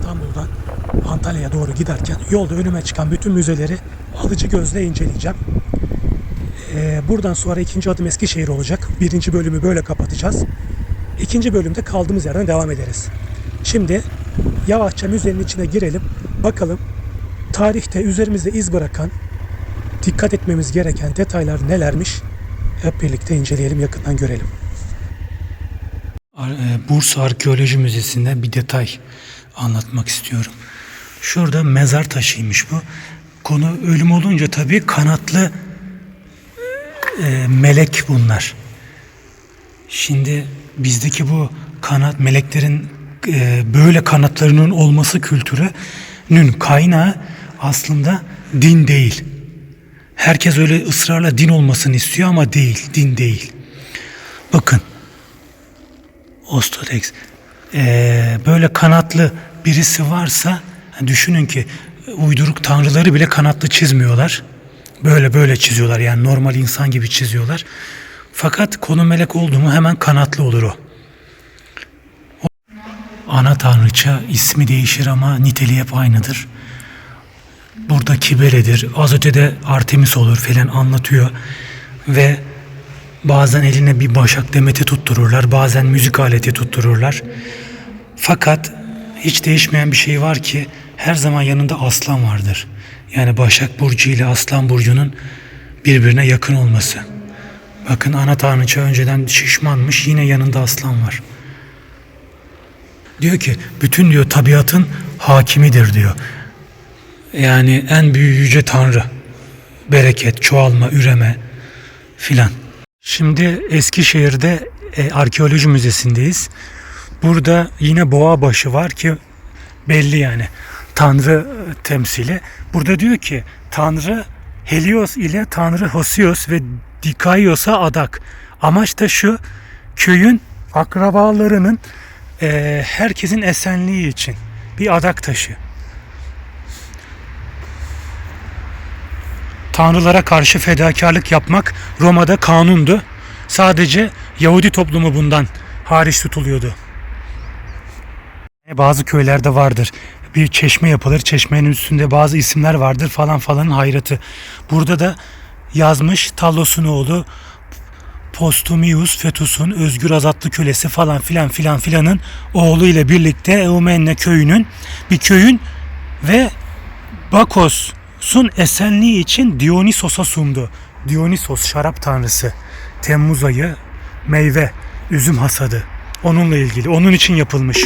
İstanbul'dan Antalya'ya doğru giderken yolda önüme çıkan bütün müzeleri alıcı gözle inceleyeceğim. Ee, buradan sonra ikinci adım Eskişehir olacak. Birinci bölümü böyle kapatacağız. İkinci bölümde kaldığımız yerden devam ederiz. Şimdi yavaşça müzenin içine girelim. Bakalım tarihte üzerimizde iz bırakan, dikkat etmemiz gereken detaylar nelermiş? Hep birlikte inceleyelim, yakından görelim. E, Bursa Arkeoloji Müzesi'nde bir detay anlatmak istiyorum. Şurada mezar taşıymış bu. Konu ölüm olunca tabii kanatlı e, melek bunlar. Şimdi bizdeki bu kanat meleklerin e, böyle kanatlarının olması kültürünün kaynağı aslında din değil. Herkes öyle ısrarla din olmasını istiyor ama değil, din değil. Bakın Ostotex. Ee, böyle kanatlı birisi varsa düşünün ki uyduruk tanrıları bile kanatlı çizmiyorlar. Böyle böyle çiziyorlar yani normal insan gibi çiziyorlar. Fakat konu melek oldu mu hemen kanatlı olur o. O- Ana tanrıça ismi değişir ama niteliği hep aynıdır. Burada Kibele'dir. Az ötede Artemis olur falan anlatıyor. Ve Bazen eline bir başak demeti tuttururlar, bazen müzik aleti tuttururlar. Fakat hiç değişmeyen bir şey var ki her zaman yanında aslan vardır. Yani Başak Burcu ile Aslan Burcu'nun birbirine yakın olması. Bakın ana tanrıça önceden şişmanmış yine yanında aslan var. Diyor ki bütün diyor tabiatın hakimidir diyor. Yani en büyük yüce tanrı. Bereket, çoğalma, üreme filan. Şimdi Eskişehir'de e, arkeoloji müzesindeyiz. Burada yine boğa başı var ki belli yani Tanrı temsili. Burada diyor ki Tanrı Helios ile Tanrı Hosios ve Dikaios'a adak. Amaç da şu köyün akrabalarının e, herkesin esenliği için bir adak taşı. Tanrılara karşı fedakarlık yapmak Roma'da kanundu. Sadece Yahudi toplumu bundan hariç tutuluyordu. Bazı köylerde vardır. Bir çeşme yapılır. Çeşmenin üstünde bazı isimler vardır falan falanın hayratı. Burada da yazmış Talos'un oğlu Postumius Fetus'un özgür azatlı kölesi falan filan filan filanın oğlu ile birlikte Eumenne köyünün bir köyün ve Bakos'un esenliği için Dionysos'a sundu. Dionysos şarap tanrısı. Temmuz ayı meyve, üzüm hasadı. Onunla ilgili. Onun için yapılmış.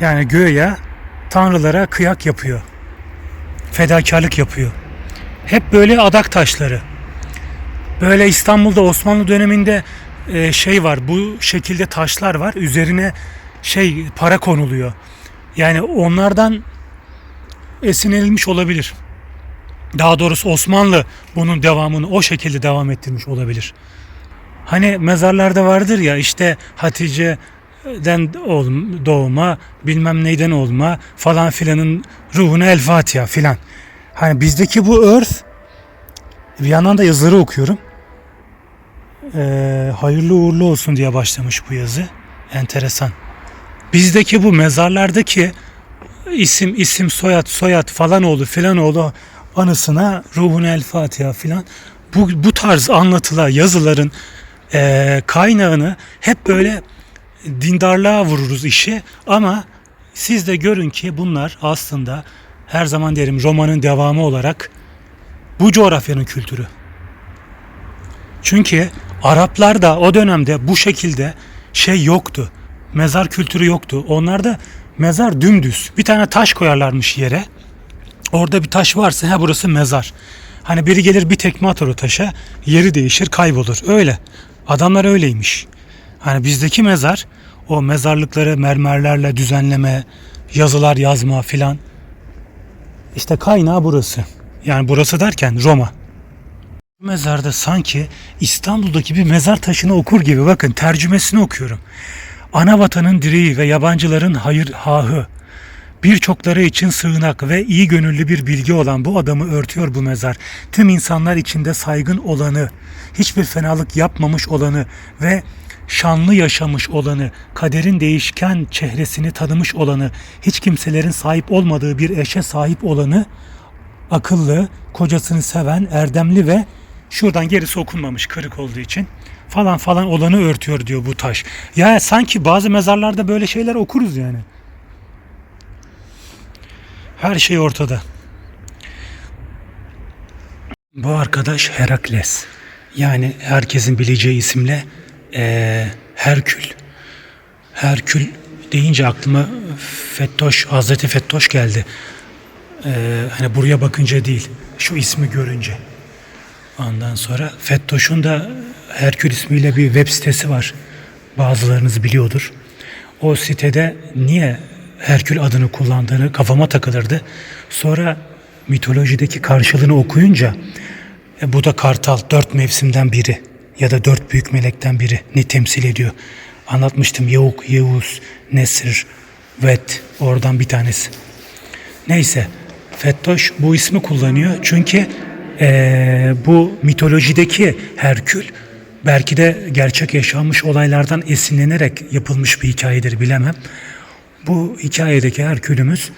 Yani göğe tanrılara kıyak yapıyor. Fedakarlık yapıyor. Hep böyle adak taşları. Böyle İstanbul'da Osmanlı döneminde e, şey var. Bu şekilde taşlar var. Üzerine şey para konuluyor. Yani onlardan esinlenilmiş olabilir. Daha doğrusu Osmanlı bunun devamını o şekilde devam ettirmiş olabilir. Hani mezarlarda vardır ya işte Hatice'den ol- doğma bilmem neyden olma falan filanın ruhuna el Fatiha filan. Hani bizdeki bu örf bir yandan da yazıları okuyorum. Ee, hayırlı uğurlu olsun diye başlamış bu yazı. Enteresan. Bizdeki bu mezarlardaki isim isim soyad soyad falan oğlu filan oğlu anısına ruhun el Fatiha filan bu, bu tarz anlatılar yazıların eee, kaynağını hep böyle dindarlığa vururuz işi ama siz de görün ki bunlar aslında her zaman derim romanın devamı olarak bu coğrafyanın kültürü. Çünkü Araplar da o dönemde bu şekilde şey yoktu. Mezar kültürü yoktu. Onlarda mezar dümdüz. Bir tane taş koyarlarmış yere. Orada bir taş varsa ha burası mezar. Hani biri gelir bir tekme atar o taşa, yeri değişir, kaybolur. Öyle. Adamlar öyleymiş. Hani bizdeki mezar o mezarlıkları mermerlerle düzenleme, yazılar yazma filan. İşte kaynağı burası. Yani burası derken Roma. Mezarda sanki İstanbul'daki bir mezar taşını okur gibi bakın tercümesini okuyorum. Ana vatanın direği ve yabancıların hayır hahı. Birçokları için sığınak ve iyi gönüllü bir bilgi olan bu adamı örtüyor bu mezar. Tüm insanlar içinde saygın olanı, hiçbir fenalık yapmamış olanı ve şanlı yaşamış olanı, kaderin değişken çehresini tanımış olanı, hiç kimselerin sahip olmadığı bir eşe sahip olanı, akıllı, kocasını seven, erdemli ve şuradan gerisi okunmamış kırık olduğu için falan falan olanı örtüyor diyor bu taş. Ya sanki bazı mezarlarda böyle şeyler okuruz yani. Her şey ortada. Bu arkadaş Herakles. Yani herkesin bileceği isimle eee, Herkül. Herkül deyince aklıma Fettoş, Hazreti Fettoş geldi. Eee, hani buraya bakınca değil, şu ismi görünce. Ondan sonra Fettoş'un da Herkül ismiyle bir web sitesi var. Bazılarınız biliyordur. O sitede niye Herkül adını kullandığını kafama takılırdı. Sonra mitolojideki karşılığını okuyunca e, bu da kartal dört mevsimden biri ya da dört büyük melekten biri ne temsil ediyor. Anlatmıştım Yavuk, Yavuz, Nesir, Vet oradan bir tanesi. Neyse Fettoş bu ismi kullanıyor çünkü eee, bu mitolojideki Herkül belki de gerçek yaşanmış olaylardan esinlenerek yapılmış bir hikayedir bilemem. Bu hikayedeki Herkülümüz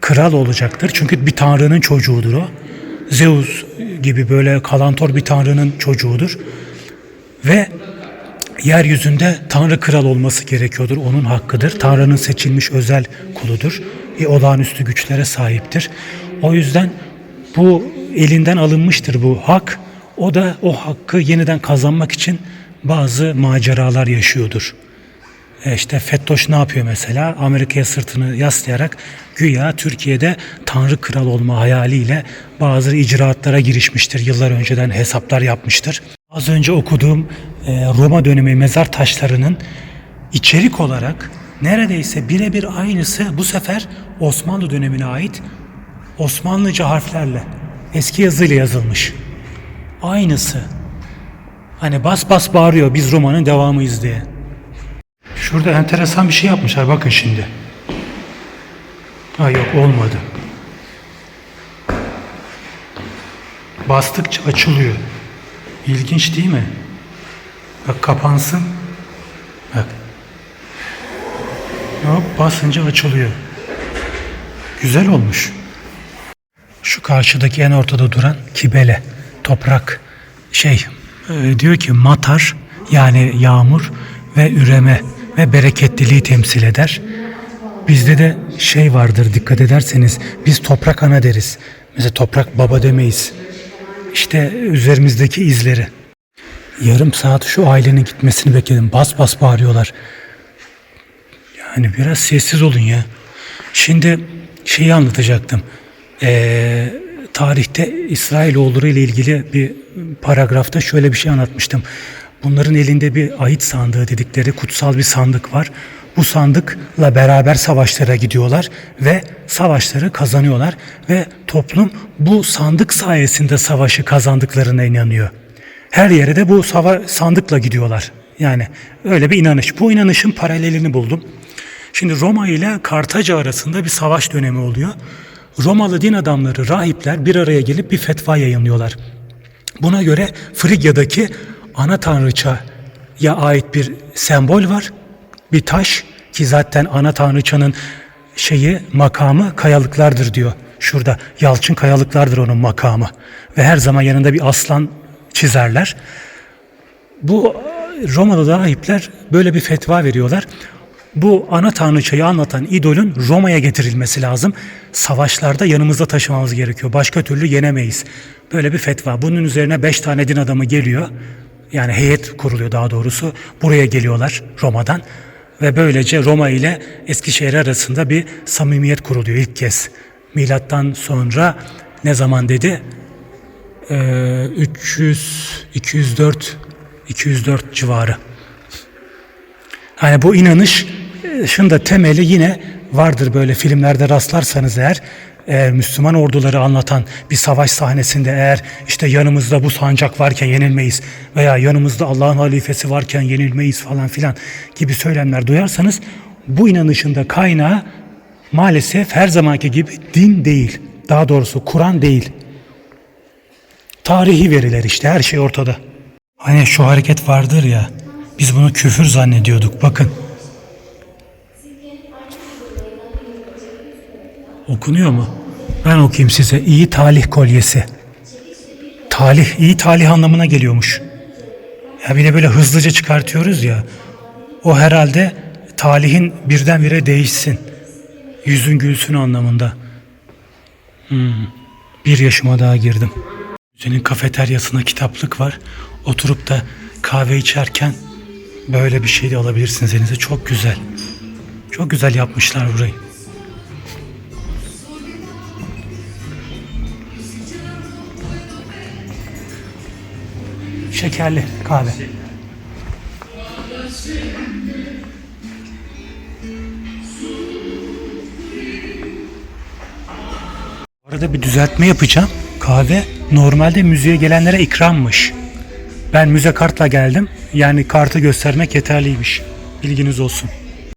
kral olacaktır çünkü bir tanrının çocuğudur o. Zeus gibi böyle kalantor bir tanrının çocuğudur ve yeryüzünde Tanrı kral olması gerekiyordur. Onun hakkıdır. Tanrı'nın seçilmiş özel kuludur. E, olağanüstü güçlere sahiptir. O yüzden bu elinden alınmıştır bu hak. O da o hakkı yeniden kazanmak için bazı maceralar yaşıyordur. E işte Fettoş ne yapıyor mesela? Amerika'ya sırtını yaslayarak güya Türkiye'de Tanrı Kral olma hayaliyle bazı icraatlara girişmiştir. Yıllar önceden hesaplar yapmıştır. Az önce okuduğum e, Roma dönemi mezar taşlarının içerik olarak neredeyse birebir aynısı bu sefer Osmanlı dönemine ait Osmanlıca harflerle eski yazıyla yazılmış. Aynısı. Hani bas bas bağırıyor biz romanın devamıyız diye. Şurada enteresan bir şey yapmışlar bakın şimdi. Ha yok olmadı. Bastıkça açılıyor. İlginç değil mi? Bak kapansın. Bak. Hop basınca açılıyor. Güzel olmuş. Şu karşıdaki en ortada duran kibele, toprak. Şey e, diyor ki matar yani yağmur ve üreme ve bereketliliği temsil eder. Bizde de şey vardır dikkat ederseniz biz toprak ana deriz. Mesela toprak baba demeyiz. İşte üzerimizdeki izleri. Yarım saat şu ailenin gitmesini bekledim. Bas bas bağırıyorlar. Yani biraz sessiz olun ya. Şimdi şeyi anlatacaktım. Ee, tarihte İsrailoğulları ile ilgili bir paragrafta şöyle bir şey anlatmıştım. Bunların elinde bir ahit sandığı dedikleri kutsal bir sandık var. Bu sandıkla beraber savaşlara gidiyorlar ve savaşları kazanıyorlar ve toplum bu sandık sayesinde savaşı kazandıklarına inanıyor. Her yere de bu sava sandıkla gidiyorlar. Yani öyle bir inanış. Bu inanışın paralelini buldum. Şimdi Roma ile Kartaca arasında bir savaş dönemi oluyor. Romalı din adamları, rahipler bir araya gelip bir fetva yayınlıyorlar. Buna göre Frigya'daki ana tanrıçaya ait bir sembol var. Bir taş ki zaten ana tanrıçanın şeyi makamı kayalıklardır diyor. Şurada yalçın kayalıklardır onun makamı. Ve her zaman yanında bir aslan çizerler. Bu Romalı rahipler böyle bir fetva veriyorlar. Bu ana tanrıçayı anlatan idolün Roma'ya getirilmesi lazım. Savaşlarda yanımızda taşımamız gerekiyor. Başka türlü yenemeyiz. Böyle bir fetva. Bunun üzerine beş tane din adamı geliyor. Yani heyet kuruluyor daha doğrusu. Buraya geliyorlar Roma'dan. Ve böylece Roma ile Eskişehir arasında bir samimiyet kuruluyor ilk kez. Milattan sonra ne zaman dedi? Ee, 300, 204, 204 civarı. Hani bu inanış e, şunda temeli yine vardır böyle filmlerde rastlarsanız eğer eğer Müslüman orduları anlatan bir savaş sahnesinde eğer işte yanımızda bu sancak varken yenilmeyiz veya yanımızda Allah'ın halifesi varken yenilmeyiz falan filan gibi söylemler duyarsanız bu inanışın da kaynağı maalesef her zamanki gibi din değil. Daha doğrusu Kur'an değil. Tarihi veriler işte her şey ortada. Hani şu hareket vardır ya Biz bunu küfür zannediyorduk. Bakın. Okunuyor mu? Ben okuyayım size. İyi talih kolyesi. Talih, iyi talih anlamına geliyormuş. Ya bir de böyle hızlıca çıkartıyoruz ya. O herhalde talihin birdenbire değişsin. Yüzün gülsün anlamında. Hmm. Bir yaşıma daha girdim. Müzenin kafeteryasına kitaplık var. Oturup da kahve içerken böyle bir şey de alabilirsiniz elinize. Çok güzel. Çok güzel yapmışlar burayı. Şekerli kahve. Bu arada bir düzeltme yapacağım. Kahve normalde müzeye gelenlere ikrammış. Ben müze kartla geldim. Yani kartı göstermek yeterliymiş. Bilginiz olsun.